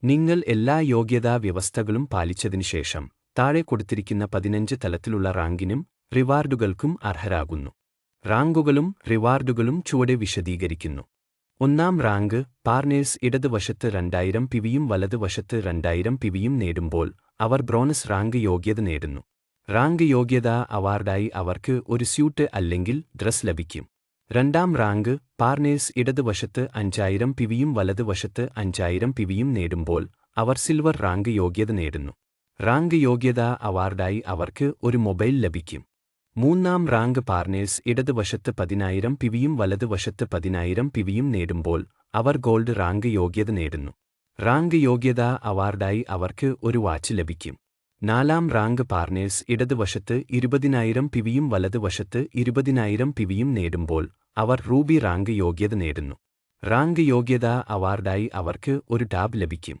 നിങ്ങൾ എല്ലാ യോഗ്യതാ വ്യവസ്ഥകളും പാലിച്ചതിനുശേഷം താഴെ കൊടുത്തിരിക്കുന്ന പതിനഞ്ച് തലത്തിലുള്ള റാങ്കിനും റിവാർഡുകൾക്കും അർഹരാകുന്നു. റാങ്കുകളും റിവാർഡുകളും ചുവടെ വിശദീകരിക്കുന്നു. ഒന്നാം റാങ്ക് പാർനേഴ്സ് ഇടതുവശത്ത് രണ്ടായിരം പിവിയും വലതുവശത്ത് രണ്ടായിരം പിവിയും നേടുമ്പോൾ അവർ ബ്രോണസ് റാങ്ക് യോഗ്യത നേടുന്നു. റാങ്ക് യോഗ്യത അവാർഡായി അവർക്ക് ഒരു സ്യൂട്ട് അല്ലെങ്കിൽ ഡ്രസ് ലഭിക്കും. രണ്ടാം റാങ്ക് പാർനേഴ്സ് ഇടതുവശത്ത് അഞ്ചായിരം പിവിയും വലതുവശത്ത് അഞ്ചായിരം പിവിയും നേടുമ്പോൾ അവർ സിൽവർ റാങ്ക് യോഗ്യത നേടുന്നു. റാങ്ക് യോഗ്യത അവാർഡായി അവർക്ക് ഒരു മൊബൈൽ ലഭിക്കും. മൂന്നാം റാങ്ക് പാർനേഴ്സ് ഇടതുവശത്ത് പതിനായിരം പിവിയും വലതുവശത്ത് പതിനായിരം പിവിയും നേടുമ്പോൾ അവർ ഗോൾഡ് റാങ്ക് യോഗ്യത നേടുന്നു. റാങ്ക് യോഗ്യത അവാർഡായി അവർക്ക് ഒരു വാച്ച് ലഭിക്കും. നാലാം റാങ്ക് പാർനേഴ്സ് ഇടതുവശത്ത് ഇരുപതിനായിരം പിവിയും വലതുവശത്ത് ഇരുപതിനായിരം പിവിയും നേടുമ്പോൾ അവർ റൂബി റാങ്ക് യോഗ്യത നേടുന്നു. റാങ്ക് യോഗ്യത അവാർഡായി അവർക്ക് ഒരു ടാബ് ലഭിക്കും.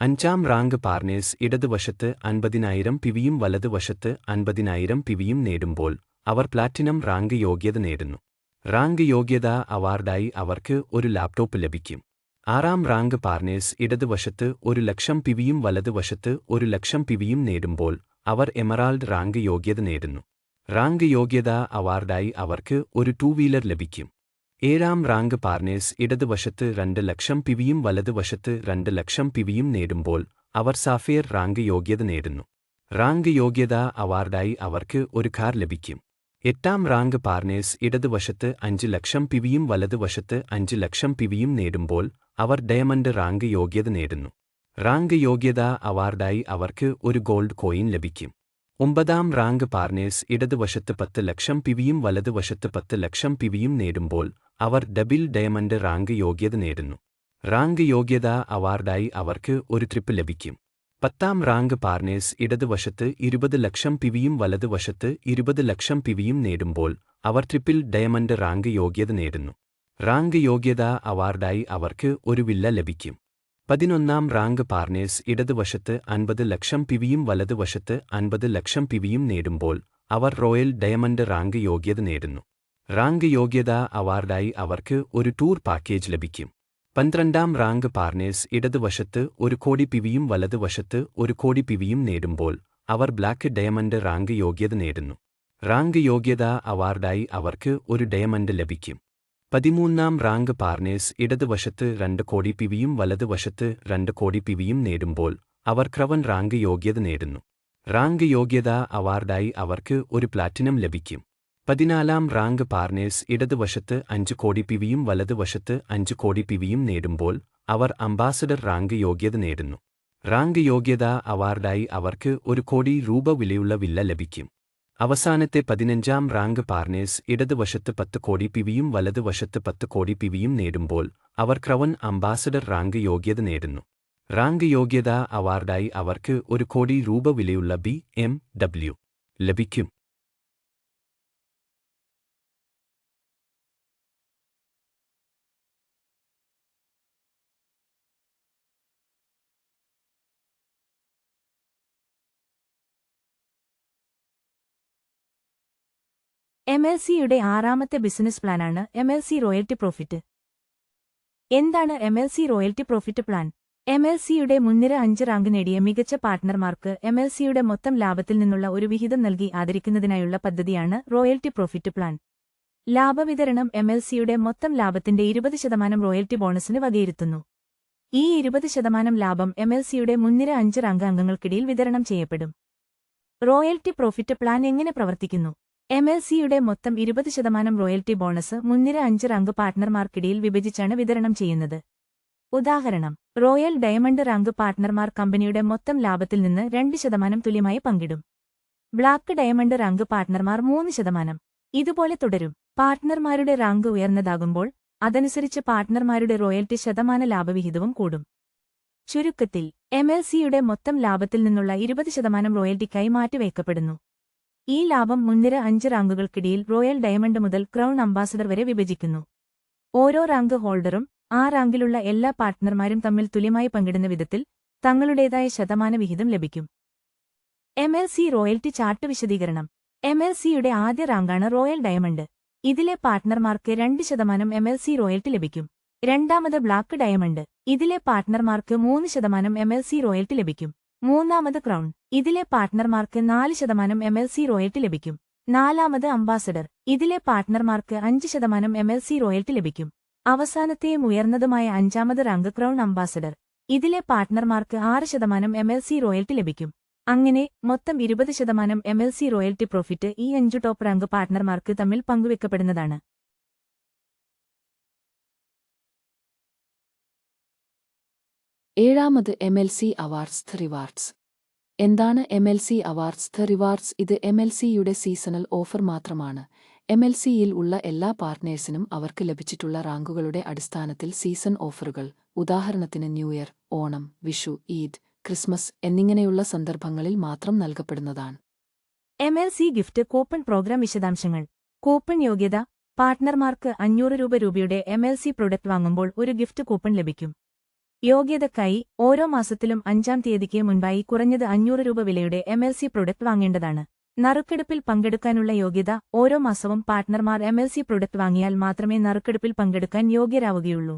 അഞ്ചാം റാങ്ക് പാർനേഴ്സ് ഇടതുവശത്ത് അൻപതിനായിരം പിവിയും വലതുവശത്ത് അൻപതിനായിരം പിവിയും നേടുമ്പോൾ അവർ പ്ലാറ്റിനം റാങ്ക് യോഗ്യത നേടുന്നു. റാങ്ക് യോഗ്യത അവാർഡായി അവർക്ക് ഒരു ലാപ്ടോപ്പ് ലഭിക്കും. ആറാം റാങ്ക് പാർനേഴ്സ് ഇടതുവശത്ത് ഒരു ലക്ഷം പിവിയും വലതുവശത്ത് ഒരു ലക്ഷം പിവിയും നേടുമ്പോൾ അവർ എമറാൾഡ് റാങ്ക് യോഗ്യത നേടുന്നു. റാങ്ക് യോഗ്യത അവാർഡായി അവർക്ക് ഒരു ടൂ വീലർ ലഭിക്കും. ഏഴാം റാങ്ക് പാർനേഴ്സ് ഇടതുവശത്ത് രണ്ട് ലക്ഷം പിവിയും വലതുവശത്ത് രണ്ട് ലക്ഷം പിവിയും നേടുമ്പോൾ അവർ സാഫിയർ റാങ്ക് യോഗ്യത നേടുന്നു. റാങ്ക് യോഗ്യത അവാർഡായി അവർക്ക് ഒരു കാർ ലഭിക്കും. എട്ടാം റാങ്ക് പാർനേഴ്സ് ഇടതുവശത്ത് അഞ്ച് ലക്ഷം പിവിയും വലതുവശത്ത് അഞ്ച് ലക്ഷം പിവിയും നേടുമ്പോൾ അവർ ഡയമണ്ട് റാങ്ക് യോഗ്യത നേടുന്നു. റാങ്ക് യോഗ്യത അവാർഡായി അവർക്ക് ഒരു ഗോൾഡ് കോയിൻ ലഭിക്കും. ഒമ്പതാം റാങ്ക് പാർനേഴ്സ് ഇടതുവശത്ത് പത്ത് ലക്ഷം പിവിയും വലതുവശത്ത് പത്ത് ലക്ഷം പിവിയും നേടുമ്പോൾ അവർ ഡബിൾ ഡയമണ്ട് റാങ്ക് യോഗ്യത നേടുന്നു. റാങ്ക് യോഗ്യത അവാർഡായി അവർക്ക് ഒരു ട്രിപ്പ് ലഭിക്കും. പത്താം റാങ്ക് പാർനേഴ്സ് ഇടതുവശത്ത് ഇരുപത് ലക്ഷം പിവിയും വലതുവശത്ത് ഇരുപത് ലക്ഷം പിവിയും നേടുമ്പോൾ അവർ ട്രിപ്പിൾ ഡയമണ്ട് റാങ്ക് യോഗ്യത നേടുന്നു. റാങ്ക് യോഗ്യത അവാർഡായി അവർക്ക് ഒരു വില്ല ലഭിക്കും. പതിനൊന്നാം റാങ്ക് പാർനേഴ്സ് ഇടതുവശത്ത് അൻപത് ലക്ഷം പിവിയും വലതുവശത്ത് അൻപത് ലക്ഷം പിവിയും നേടുമ്പോൾ അവർ റോയൽ ഡയമണ്ട് റാങ്ക് യോഗ്യത നേടുന്നു. റാങ്ക് യോഗ്യത അവാർഡായി അവർക്ക് ഒരു ടൂർ പാക്കേജ് ലഭിക്കും. പന്ത്രണ്ടാം റാങ്ക് പാർനേഴ്സ് ഇടതുവശത്ത് ഒരു കോടി പിവിയും വലതുവശത്ത് ഒരു കോടി പിവിയും നേടുമ്പോൾ അവർ ബ്ലാക്ക് ഡയമണ്ട് റാങ്ക് യോഗ്യത നേടുന്നു. റാങ്ക് യോഗ്യത അവാർഡായി അവർക്ക് ഒരു ഡയമണ്ട് ലഭിക്കും. പതിമൂന്നാം റാങ്ക് പാർനേഴ്സ് ഇടതുവശത്ത് രണ്ട് കോടി പിവിയും വലതുവശത്ത് രണ്ട് കോടി പിവിയും നേടുമ്പോൾ അവർ ക്രവൻ റാങ്ക് യോഗ്യത നേടുന്നു. റാങ്ക് യോഗ്യത അവാർഡായി അവർക്ക് ഒരു പ്ലാറ്റിനം ലഭിക്കും. പതിനാലാം റാങ്ക് പാർനേഴ്സ് ഇടതുവശത്ത് അഞ്ച് കോടി പിവിയും വലതുവശത്ത് അഞ്ച് കോടി പിവിയും നേടുമ്പോൾ അവർ അംബാസഡർ റാങ്ക് യോഗ്യത നേടുന്നു. റാങ്ക് യോഗ്യത അവാർഡായി അവർക്ക് ഒരു കോടി രൂപ വിലയുള്ള വില്ല ലഭിക്കും. അവസാനത്തെ പതിനഞ്ചാം റാങ്ക് പാർനേഴ്സ് ഇടതുവശത്ത് പത്ത് കോടി പിവിയും വലതുവശത്ത് പത്ത് കോടി പിവിയും നേടുമ്പോൾ അവർ ക്രവൻ അംബാസഡർ റാങ്ക് യോഗ്യത നേടുന്നു. റാങ്ക് യോഗ്യത അവാർഡായി അവർക്ക് ഒരു കോടി രൂപ വിലയുള്ള ബി എം ഡബ്ല്യു ലഭിക്കും. എം എൽ സിയുടെ ആറാമത്തെ ബിസിനസ് പ്ലാനാണ് M L C royalty profit എന്താണ് M L C royalty profit plan M L സിയുടെ മുൻനിര അഞ്ച് റാങ്ക് നേടിയ മികച്ച പാർട്ട്ണർമാർക്ക് എം എൽ സിയുടെ മൊത്തം ലാഭത്തിൽ നിന്നുള്ള ഒരു വിഹിതം നൽകി ആദരിക്കുന്നതിനായുള്ള പദ്ധതിയാണ് റോയൽറ്റി പ്രോഫിറ്റ് പ്ലാൻ ലാഭവിതരണം എം എൽ സിയുടെ മൊത്തം ലാഭത്തിന്റെ ഇരുപത് ശതമാനം റോയൽറ്റി ബോണസിന് വകയിരുത്തുന്നു. ഈ ഇരുപത് ശതമാനം ലാഭം എം എൽ സിയുടെ മുൻനിര അഞ്ച് റാങ്ക് അംഗങ്ങൾക്കിടയിൽ വിതരണം ചെയ്യപ്പെടും. റോയൽറ്റി പ്രോഫിറ്റ് പ്ലാൻ എങ്ങനെ പ്രവർത്തിക്കുന്നു? എം എൽ സിയുടെ മൊത്തം ഇരുപത് ശതമാനം റോയൽറ്റി ബോണസ് മുൻനിര അഞ്ച് റാങ്ക് പാർട്ട്ണർമാർക്കിടയിൽ വിഭജിച്ചാണ് വിതരണം ചെയ്യുന്നത്. ഉദാഹരണം റോയൽ ഡയമണ്ട് റാങ്ക് പാർട്ട്ണർമാർ കമ്പനിയുടെ മൊത്തം ലാഭത്തിൽ നിന്ന് രണ്ട് ശതമാനം തുല്യമായി പങ്കിടും. ബ്ലാക്ക് ഡയമണ്ട് റാങ്ക് പാർട്ട്ണർമാർ മൂന്ന് ശതമാനം. ഇതുപോലെ തുടരും. പാർട്ട്ണർമാരുടെ റാങ്ക് ഉയർന്നതാകുമ്പോൾ അതനുസരിച്ച് പാർട്ട്ണർമാരുടെ റോയൽറ്റി ശതമാന ലാഭവിഹിതവും കൂടും. ചുരുക്കത്തിൽ എം എൽ സിയുടെ മൊത്തം ലാഭത്തിൽ നിന്നുള്ള ഇരുപത് ശതമാനം റോയൽറ്റിക്കായി മാറ്റിവയ്ക്കപ്പെടുന്നു ഈ ലാഭം മുൻനിര അഞ്ച് റാങ്കുകൾക്കിടയിൽ റോയൽ ഡയമണ്ട് മുതൽ ക്രൗൺ അംബാസഡർ വരെ വിഭജിക്കുന്നു. ഓരോ റാങ്ക് ഹോൾഡറും ആ റാങ്കിലുള്ള എല്ലാ പാർട്ട്ണർമാരും തമ്മിൽ തുല്യമായി പങ്കിടുന്ന വിധത്തിൽ തങ്ങളുടേതായ ശതമാന വിഹിതം ലഭിക്കും. M L C royalty chart വിശദീകരണം. എം എൽ സിയുടെ ആദ്യ റാങ്കാണ് റോയൽ ഡയമണ്ട്. ഇതിലെ പാർട്ട്ണർമാർക്ക് രണ്ട് ശതമാനം എം എൽ സി റോയൽറ്റി ലഭിക്കും. രണ്ടാമത് ബ്ലാക്ക് ഡയമണ്ട്. ഇതിലെ പാർട്ട്ണർമാർക്ക് മൂന്ന് ശതമാനം എം എൽ സി റോയൽറ്റി ലഭിക്കും. മൂന്നാമത് ക്രൗൺ. ഇതിലെ പാർട്ട്ണർമാർക്ക് നാല് ശതമാനം എം എൽ സി റോയൽറ്റി ലഭിക്കും. നാലാമത് അംബാസഡർ. ഇതിലെ പാർട്ട്ണർമാർക്ക് അഞ്ച് ശതമാനം എം എൽ സി റോയൽറ്റി ലഭിക്കും. അവസാനത്തെയും ഉയർന്നതുമായ അഞ്ചാമത് റാങ്ക് ക്രൗൺ അംബാസഡർ. ഇതിലെ പാർട്ട്ണർമാർക്ക് ആറ് ശതമാനം എം എൽ സി റോയൽറ്റി ലഭിക്കും. അങ്ങനെ മൊത്തം ഇരുപത് ശതമാനം M L C royalty profit ഈ അഞ്ചു ടോപ്പ് റാങ്ക് പാർട്ട്ണർമാർക്ക് തമ്മിൽ പങ്കുവെക്കപ്പെടുന്നതാണ്. ഏഴാമത് M L C awards the rewards എന്താണ് M L C awards the rewards ഇത് എം എൽ സിയുടെ സീസണൽ ഓഫർ മാത്രമാണ്. എം എൽ സിയിൽ ഉള്ള എല്ലാ പാർട്ട്നേഴ്സിനും അവർക്ക് ലഭിച്ചിട്ടുള്ള റാങ്കുകളുടെ അടിസ്ഥാനത്തിൽ സീസൺ ഓഫറുകൾ ഉദാഹരണത്തിന് new year Onam Vishu Eid Christmas എന്നിങ്ങനെയുള്ള സന്ദർഭങ്ങളിൽ മാത്രം നൽകപ്പെടുന്നതാണ്. M L C gift coupon program വിശദാംശങ്ങൾ. കൂപ്പൺ യോഗ്യത പാർട്ട്ണർമാർക്ക് അഞ്ഞൂറ് രൂപ രൂപയുടെ എം എൽ സി പ്രൊഡക്റ്റ് വാങ്ങുമ്പോൾ ഒരു ഗിഫ്റ്റ് കൂപ്പൺ ലഭിക്കും. യോഗ്യതക്കായി ഓരോ മാസത്തിലും അഞ്ചാം തീയതിക്ക് മുൻപായി കുറഞ്ഞത് അഞ്ഞൂറ് രൂപ വിലയുടെ എം എൽ സി പ്രൊഡക്റ്റ് വാങ്ങേണ്ടതാണ്. നറുക്കെടുപ്പിൽ പങ്കെടുക്കാനുള്ള യോഗ്യത ഓരോ മാസവും പാർട്ട്ണർമാർ എം എൽ സി പ്രൊഡക്റ്റ് വാങ്ങിയാൽ മാത്രമേ നറുക്കെടുപ്പിൽ പങ്കെടുക്കാൻ യോഗ്യരാവുകയുള്ളൂ.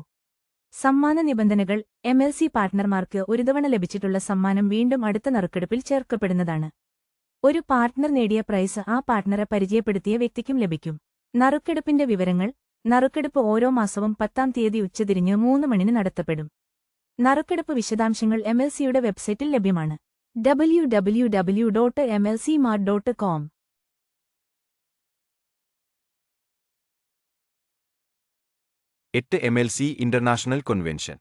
സമ്മാന നിബന്ധനകൾ എം എൽ സി പാർട്ട്ണർമാർക്ക് ഒരു തവണ ലഭിച്ചിട്ടുള്ള സമ്മാനം വീണ്ടും അടുത്ത നറുക്കെടുപ്പിൽ ചേർക്കപ്പെടുന്നതാണ്. ഒരു പാർട്ട്ണർ നേടിയ പ്രൈസ് ആ പാർട്ട്ണറെ പരിചയപ്പെടുത്തിയ വ്യക്തിക്കും ലഭിക്കും. നറുക്കെടുപ്പിന്റെ വിവരങ്ങൾ നറുക്കെടുപ്പ് ഓരോ മാസവും പത്താം തീയതി ഉച്ചതിരിഞ്ഞ് മൂന്ന് മണിന് നടത്തപ്പെടും. നറുക്കെടുപ്പ് വിശദാംശങ്ങൾ എം എൽ സിയുടെ വെബ്സൈറ്റിൽ ലഭ്യമാണ്. W W W dot M L C dot com എട്ട് M L C international convention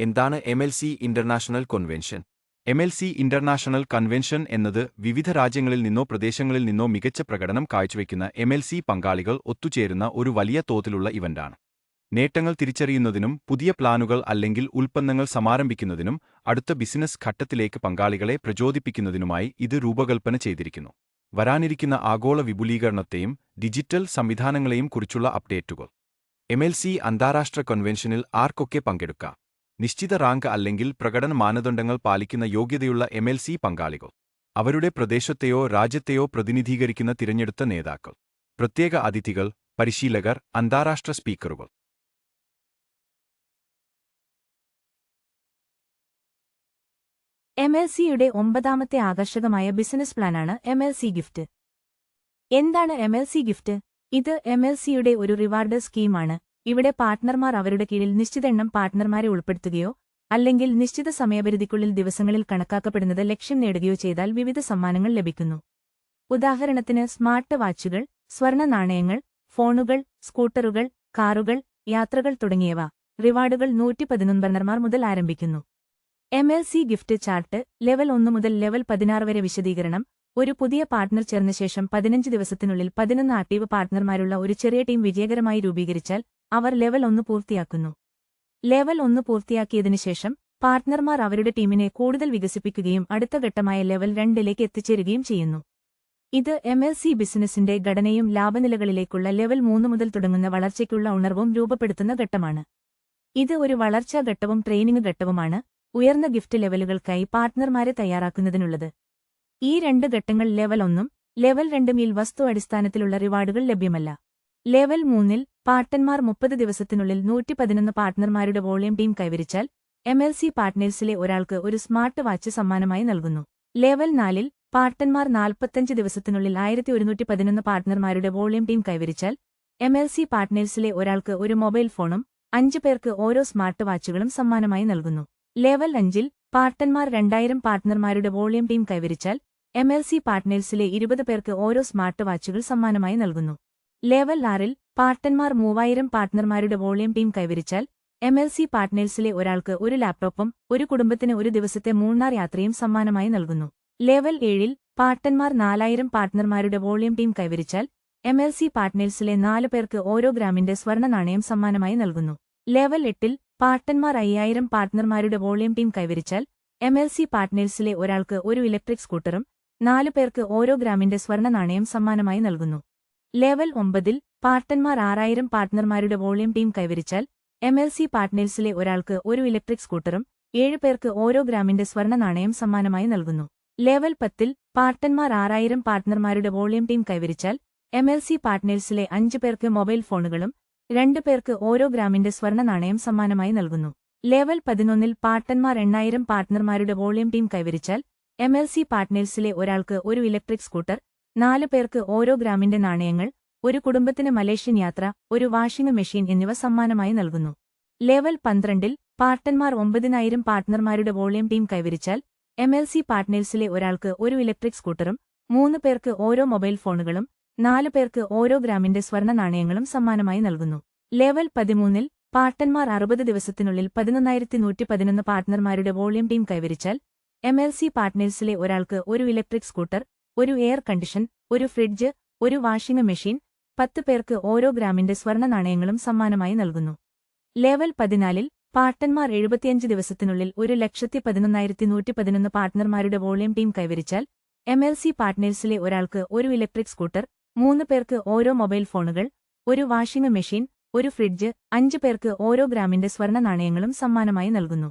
എന്താണ് M L C international convention M L C international convention എന്നത് വിവിധ രാജ്യങ്ങളിൽ നിന്നോ പ്രദേശങ്ങളിൽ നിന്നോ മികച്ച പ്രകടനം കാഴ്ചവെക്കുന്ന എം എൽ സി പങ്കാളികൾ ഒത്തുചേരുന്ന ഒരു വലിയ തോതിലുള്ള ഇവന്റാണ് നേട്ടങ്ങൾ തിരിച്ചറിയുന്നതിനും പുതിയ പ്ലാനുകൾ അല്ലെങ്കിൽ ഉൽപ്പന്നങ്ങൾ സമാരംഭിക്കുന്നതിനും അടുത്ത ബിസിനസ് ഘട്ടത്തിലേക്ക് പങ്കാളികളെ പ്രചോദിപ്പിക്കുന്നതിനുമായി ഇത് രൂപകൽപ്പന ചെയ്തിരിക്കുന്നു. വരാനിരിക്കുന്ന ആഗോള വിപുലീകരണത്തെയും ഡിജിറ്റൽ സംവിധാനങ്ങളെയും കുറിച്ചുള്ള അപ്ഡേറ്റുകൾ. എംഎൽസി അന്താരാഷ്ട്ര കൺവെൻഷനിൽ ആർക്കൊക്കെ പങ്കെടുക്കാം? നിശ്ചിത റാങ്ക് അല്ലെങ്കിൽ പ്രകടന മാനദണ്ഡങ്ങൾ പാലിക്കുന്ന യോഗ്യതയുള്ള എംഎൽസി പങ്കാളികൾ. അവരുടെ പ്രദേശത്തെയോ രാജ്യത്തെയോ പ്രതിനിധീകരിക്കുന്ന തിരഞ്ഞെടുത്ത നേതാക്കൾ. പ്രത്യേക അതിഥികൾ പരിശീലകർ അന്താരാഷ്ട്ര സ്പീക്കറുകൾ. എം എൽ സിയുടെ ഒമ്പതാമത്തെ ആകർഷകമായ ബിസിനസ് പ്ലാനാണ് എം എൽ സി ഗിഫ്റ്റ് എന്താണ് എം എൽ സി ഗിഫ്റ്റ് ഇത് എം എൽ സിയുടെ ഒരു റിവാർഡ് സ്കീമാണ് ഇവിടെ പാർട്ട്ണർമാർ അവരുടെ കീഴിൽ നിശ്ചിത എണ്ണം പാർട്ട്ണർമാരെ ഉൾപ്പെടുത്തുകയോ അല്ലെങ്കിൽ നിശ്ചിത സമയപരിധിക്കുള്ളിൽ ദിവസങ്ങളിൽ കണക്കാക്കപ്പെടുന്നത് ലക്ഷ്യം നേടുകയോ ചെയ്താൽ വിവിധ സമ്മാനങ്ങൾ ലഭിക്കുന്നു. ഉദാഹരണത്തിന് സ്മാർട്ട് വാച്ചുകൾ സ്വർണ നാണയങ്ങൾ ഫോണുകൾ സ്കൂട്ടറുകൾ കാറുകൾ യാത്രകൾ തുടങ്ങിയവ. റിവാർഡുകൾ നൂറ്റി പതിനൊൻപർണർമാർ മുതൽ ആരംഭിക്കുന്നു. M L C gift chart level ഒന്ന് മുതൽ ലെവൽ പതിനാറ് വരെ വിശദീകരണം. ഒരു പുതിയ പാർട്ട്ണർ ചേർന്ന ശേഷം പതിനഞ്ച് ദിവസത്തിനുള്ളിൽ പതിനൊന്ന് ആക്ടീവ് പാർട്ട്ണർമാരുള്ള ഒരു ചെറിയ ടീം വിജയകരമായി രൂപീകരിച്ചാൽ അവർ ലെവൽ ഒന്ന് പൂർത്തിയാക്കുന്നു. ലെവൽ ഒന്ന് പൂർത്തിയാക്കിയതിനു ശേഷം പാർട്ട്ണർമാർ അവരുടെ ടീമിനെ കൂടുതൽ വികസിപ്പിക്കുകയും അടുത്ത ഘട്ടമായ ലെവൽ രണ്ടിലേക്ക് എത്തിച്ചേരുകയും ചെയ്യുന്നു. ഇത് എം എൽ സി ബിസിനസിന്റെ ഘടനയും ലാഭനിലകളിലേക്കുള്ള ലെവൽ മൂന്ന് മുതൽ തുടങ്ങുന്ന വളർച്ചയ്ക്കുള്ള ഉണർവും രൂപപ്പെടുത്തുന്ന ഘട്ടമാണ്. ഇത് ഒരു വളർച്ചാ ഘട്ടവും ട്രെയിനിംഗ് ഘട്ടവുമാണ്. ഉയർന്ന ഗിഫ്റ്റ് ലെവലുകൾക്കായി പാർട്ട്ണർമാരെ തയ്യാറാക്കുന്നതിനുള്ളത്. ഈ രണ്ട് ഘട്ടങ്ങൾ ലെവൽ ഒന്നും ലെവൽ രണ്ടുമിൽ വസ്തു അടിസ്ഥാനത്തിലുള്ള റിവാർഡുകൾ ലഭ്യമല്ല. ലെവൽ മൂന്നിൽ പാർട്ടന്മാർ മുപ്പത് ദിവസത്തിനുള്ളിൽ നൂറ്റി പതിനൊന്ന് പാർട്ട്ണർമാരുടെ വോളിയം ടീം കൈവരിച്ചാൽ എം എൽ സി പാർട്ട്നേഴ്സിലെ ഒരാൾക്ക് ഒരു സ്മാർട്ട് വാച്ച് സമ്മാനമായി നൽകുന്നു. ലെവൽ നാലിൽ പാർട്ടന്മാർ നാൽപ്പത്തഞ്ച് ദിവസത്തിനുള്ളിൽ ആയിരത്തി ഒരുന്നൂറ്റി പതിനൊന്ന് പാർട്ട്ണർമാരുടെ വോളിയം ടീം കൈവരിച്ചാൽ എം എൽ സി പാർട്ട്നേഴ്സിലെ ഒരാൾക്ക് ഒരു മൊബൈൽ ഫോണും അഞ്ചു പേർക്ക് ഓരോ സ്മാർട്ട് വാച്ചുകളും സമ്മാനമായി നൽകുന്നു. ലെവൽ അഞ്ചിൽ പാർട്ടന്മാർ രണ്ടായിരം പാർട്ട്ണർമാരുടെ വോളിയം ടീം കൈവരിച്ചാൽ എം എൽ സി പാർട്ട്നേഴ്സിലെ ഇരുപത് പേർക്ക് ഓരോ സ്മാർട്ട് വാച്ചുകൾ സമ്മാനമായി നൽകുന്നു. ലെവൽ ആറിൽ പാർട്ടന്മാർ മൂവായിരം പാർട്ട്ണർമാരുടെ വോളിയം ടീം കൈവരിച്ചാൽ എം എൽ സി പാർട്ട്നേഴ്സിലെ ഒരാൾക്ക് ഒരു ലാപ്ടോപ്പും ഒരു കുടുംബത്തിന് ഒരു ദിവസത്തെ മൂന്നാർ യാത്രയും സമ്മാനമായി നൽകുന്നു. ലെവൽ ഏഴിൽ പാർട്ടന്മാർ നാലായിരം പാർട്ട്ണർമാരുടെ വോളിയം ടീം കൈവരിച്ചാൽ എം എൽ സി പാർട്ട്നേഴ്സിലെ നാല് പേർക്ക് ഓരോ ഗ്രാമിന്റെ സ്വർണ നാണയം സമ്മാനമായി നൽകുന്നു. ലെവൽ എട്ടിൽ പാർട്ട്ണർമാർ അയ്യായിരം പാർട്ട്ണർമാരുടെ വോളിയം ടീം കൈവരിച്ചാൽ എം എൽ സി പാർട്ട്നേഴ്സിലെ ഒരാൾക്ക് ഒരു ഇലക്ട്രിക് സ്കൂട്ടറും നാലു പേർക്ക് ഓരോ ഗ്രാമിന്റെ സ്വർണ നാണയം സമ്മാനമായി നൽകുന്നു. ലെവൽ ഒമ്പതിൽ പാർട്ടന്മാർ ആറായിരം പാർട്ട്ണർമാരുടെ വോളിയം ടീം കൈവരിച്ചാൽ എം എൽ സി പാർട്ട്നേഴ്സിലെ ഒരാൾക്ക് ഒരു ഇലക്ട്രിക് സ്കൂട്ടറും ഏഴ് പേർക്ക് ഓരോ ഗ്രാമിന്റെ സ്വർണ നാണയം സമ്മാനമായി നൽകുന്നു. ലെവൽ പത്തിൽ പാർട്ടന്മാർ ആറായിരം പാർട്ട്ണർമാരുടെ വോളിയം ടീം കൈവരിച്ചാൽ എം എൽ സി പാർട്ട്നേഴ്സിലെ അഞ്ചു പേർക്ക് മൊബൈൽ ഫോണുകളും രണ്ടു പേർക്ക് ഓരോ ഗ്രാമിന്റെ സ്വർണ നാണയം സമ്മാനമായി നൽകുന്നു. ലെവൽ പതിനൊന്നിൽ പാർട്ടന്മാർ എണ്ണായിരം പാർട്ട്ണർമാരുടെ വോളിയം ടീം കൈവരിച്ചാൽ എം എൽ സി പാർട്ട്നേഴ്സിലെ ഒരാൾക്ക് ഒരു ഇലക്ട്രിക് സ്കൂട്ടർ നാല് പേർക്ക് ഓരോ ഗ്രാമിന്റെ നാണയങ്ങൾ ഒരു കുടുംബത്തിന് മലേഷ്യൻ യാത്ര ഒരു വാഷിംഗ് മെഷീൻ എന്നിവ സമ്മാനമായി നൽകുന്നു. ലെവൽ പന്ത്രണ്ടിൽ പാർട്ടന്മാർ ഒമ്പതിനായിരം പാർട്ട്ണർമാരുടെ വോളിയം ടീം കൈവരിച്ചാൽ എം എൽ സി പാർട്ട്നേഴ്സിലെ ഒരാൾക്ക് ഒരു ഇലക്ട്രിക് സ്കൂട്ടറും മൂന്ന് പേർക്ക് ഓരോ മൊബൈൽ ഫോണുകളും നാല് പേർക്ക് ഓരോ ഗ്രാമിന്റെ സ്വർണ നാണയങ്ങളും സമ്മാനമായി നൽകുന്നു. ലെവൽ പതിമൂന്നിൽ പാർട്ടന്മാർ അറുപത് ദിവസത്തിനുള്ളിൽ പതിനൊന്നായിരത്തി നൂറ്റി പതിനൊന്ന് പാർട്ട്ണർമാരുടെ വോളിയം ടീം കൈവരിച്ചാൽ എം എൽ സി പാർട്ട്നേഴ്സിലെ ഒരാൾക്ക് ഒരു ഇലക്ട്രിക് സ്കൂട്ടർ ഒരു എയർ കണ്ടീഷൻ ഒരു ഫ്രിഡ്ജ് ഒരു വാഷിംഗ് മെഷീൻ പത്ത് പേർക്ക് ഓരോ ഗ്രാമിന്റെ സ്വർണ നാണയങ്ങളും സമ്മാനമായി നൽകുന്നു. ലെവൽ പതിനാലിൽ പാർട്ടന്മാർ എഴുപത്തിയഞ്ച് ദിവസത്തിനുള്ളിൽ ഒരു ലക്ഷത്തി പതിനൊന്നായിരത്തി നൂറ്റി പതിനൊന്ന് പാർട്ട്ണർമാരുടെ വോളിയം ടീം കൈവരിച്ചാൽ എം എൽ സി പാർട്ട്നേഴ്സിലെ ഒരാൾക്ക് ഒരു ഇലക്ട്രിക് സ്കൂട്ടർ മൂന്ന് പേർക്ക് ഓരോ മൊബൈൽ ഫോണുകൾ ഒരു വാഷിംഗ് മെഷീൻ ഒരു ഫ്രിഡ്ജ് അഞ്ച് പേർക്ക് ഓരോ ഗ്രാമിന്റെ സ്വർണ നാണയങ്ങളും സമ്മാനമായി നൽകുന്നു.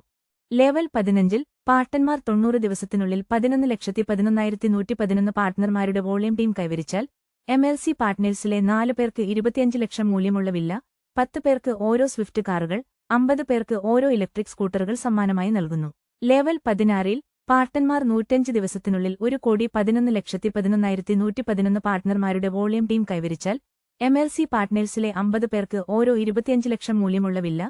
ലെവൽ പതിനഞ്ചിൽ പാർട്ടന്മാർ തൊണ്ണൂറ് ദിവസത്തിനുള്ളിൽ പതിനൊന്ന് ലക്ഷത്തി പതിനൊന്നായിരത്തി നൂറ്റി പതിനൊന്ന് പാർട്ട്ണർമാരുടെ വോളിയം ടീം കൈവരിച്ചാൽ എം എൽ സി പാർട്ട്നേഴ്സിലെ നാല് പേർക്ക് ഇരുപത്തിയഞ്ച് ലക്ഷം മൂല്യമുള്ള വില്ല പത്ത് പേർക്ക് ഓരോ സ്വിഫ്റ്റ് കാറുകൾ അമ്പത് പേർക്ക് ഓരോ ഇലക്ട്രിക് സ്കൂട്ടറുകൾ സമ്മാനമായി നൽകുന്നു. ലെവൽ പതിനാറിൽ പാർട്ടന്മാർ നൂറ്റഞ്ച് ദിവസത്തിനുള്ളിൽ ഒരു കോടി പതിനൊന്ന് ലക്ഷത്തി പതിനൊന്നായിരത്തി നൂറ്റി പതിനൊന്ന് പാർട്ട്ണർമാരുടെ വോളിയം ടീം കൈവരിച്ചാൽ എം എൽ സി പാർട്ട്നേഴ്സിലെ അമ്പത് പേർക്ക് ഓരോ ഇരുപത്തിയഞ്ച് ലക്ഷം മൂല്യമുള്ള വില്ല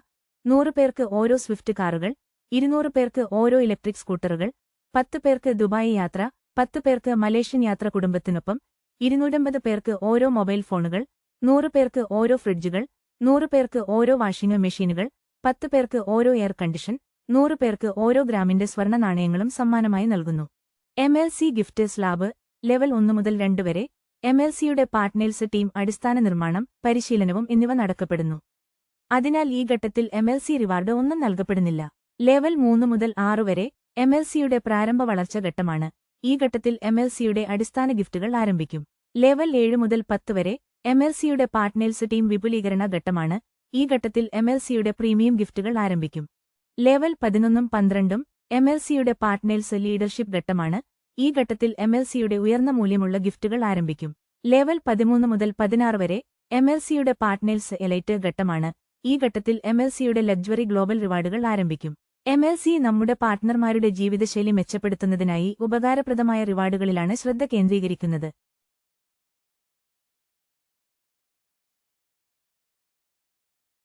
നൂറ് പേർക്ക് ഓരോ സ്വിഫ്റ്റ് കാറുകൾ ഇരുന്നൂറ് പേർക്ക് ഓരോ ഇലക്ട്രിക് സ്കൂട്ടറുകൾ പത്ത് പേർക്ക് ദുബായ് യാത്ര പത്ത് പേർക്ക് മലേഷ്യൻ യാത്ര കുടുംബത്തിനൊപ്പം ഇരുന്നൂറ്റമ്പത് പേർക്ക് ഓരോ മൊബൈൽ ഫോണുകൾ നൂറ് പേർക്ക് ഓരോ ഫ്രിഡ്ജുകൾ നൂറ് പേർക്ക് ഓരോ വാഷിംഗ് മെഷീനുകൾ പത്ത് പേർക്ക് ഓരോ എയർ കണ്ടീഷൻ നൂറ് പേർക്ക് ഓരോ ഗ്രാമിന്റെ സ്വർണ നാണയങ്ങളും സമ്മാനമായി നൽകുന്നു. M L C slab level ഒന്നു മുതൽ രണ്ട് വരെ എം എൽ സിയുടെ പാർട്ട്നേഴ്സ് ടീം അടിസ്ഥാന നിർമ്മാണം പരിശീലനവും എന്നിവ നടക്കപ്പെടുന്നു. അതിനാൽ ഈ ഘട്ടത്തിൽ എം എൽ സി റിവാർഡ് ഒന്നും നൽകപ്പെടുന്നില്ല. ലെവൽ മൂന്ന് മുതൽ ആറു വരെ എം എൽ സിയുടെ പ്രാരംഭ വളർച്ച ഘട്ടമാണ്. ഈ ഘട്ടത്തിൽ എം എൽ സിയുടെ അടിസ്ഥാന ഗിഫ്റ്റുകൾ ആരംഭിക്കും. ലെവൽ ഏഴ് മുതൽ പത്ത് വരെ എം എൽ സിയുടെ പാർട്ട്നേഴ്സ് ടീം വിപുലീകരണ ഘട്ടമാണ്. ഈ ഘട്ടത്തിൽ എം എൽ സിയുടെ പ്രീമിയം ഗിഫ്റ്റുകൾ ആരംഭിക്കും. ലെവൽ പതിനൊന്നും പന്ത്രണ്ടും എം എൽ സിയുടെ പാർട്ട്നേഴ്സ് ലീഡർഷിപ്പ് ഘട്ടമാണ്. ഈ ഘട്ടത്തിൽ എം എൽ സിയുടെ ഉയർന്ന മൂല്യമുള്ള ഗിഫ്റ്റുകൾ ആരംഭിക്കും. ലെവൽ പതിമൂന്ന് മുതൽ പതിനാറ് വരെ എം എൽ സിയുടെ പാർട്ട്നേഴ്സ് എലൈറ്റ് ഘട്ടമാണ്. ഈ ഘട്ടത്തിൽ എം എൽ സിയുടെ ഗ്ലോബൽ റിവാർഡുകൾ ആരംഭിക്കും. എം എൽ സി നമ്മുടെ പാർട്ട്ണർമാരുടെ ജീവിതശൈലി മെച്ചപ്പെടുത്തുന്നതിനായി ഉപകാരപ്രദമായ റിവാർഡുകളിലാണ് ശ്രദ്ധ കേന്ദ്രീകരിക്കുന്നത്.